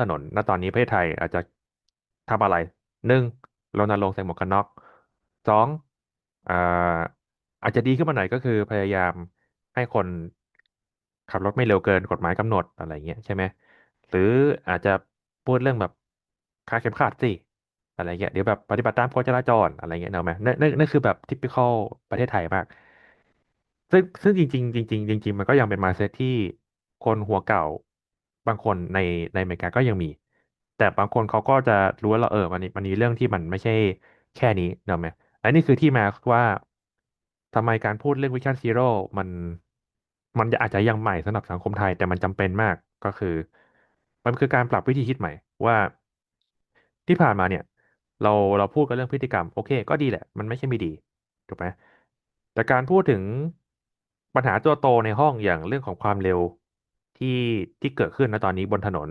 ถนน ณ ตอนนี้ประเทศไทยอาจจะทำอะไรหนึ่งรณรงค์ใส่หมวกกันน็อกสองอ่าอาจจะดีขึ้นมาหน่อยก็คือพยายามให้คนขับรถไม่เร็วเกินกฎหมายกำหนดอะไรเงี้ยใช่ไหมหรืออาจจะพูดเรื่องแบบคาเข็มขัดสิอะไรเงี้ยเดี๋ยวแบบปฏิบัติตามกฎจราจรอะไรเงี้ยเนกอะไหมนั่นนั่นนั่นคือแบบทิปิคอลประเทศไทยมาก ซึ่งซึ่งจริง ๆ จริง ๆ จริง ๆ มันก็ยังเป็น mindset ที่คนหัวเก่า บางคนในในอเมริกาก็ยังมี แต่บางคนเขาก็จะรู้ว่าเราเออมันมันมีเรื่องที่มันไม่ใช่แค่นี้เนอะไหมอันนี้คือที่มาว่าทำไมการพูดเรื่อง Vision Zero มันมันอาจจะยังใหม่สำหรับสังคมไทย แต่มันจำเป็นมากก็คือ มันคือการปรับวิธีคิดใหม่ว่าที่ผ่านมาเนี่ย เราเราพูดกันเรื่องพฤติกรรมโอเค ก็ดีแหละ มันไม่ใช่ไม่ดีถูกไหมแต่การพูดถึงปัญหาตัวโตในห้องอย่างเรื่องของความเร็ว ที่ที่เกิดขึ้นนะตอนนี้บนถนน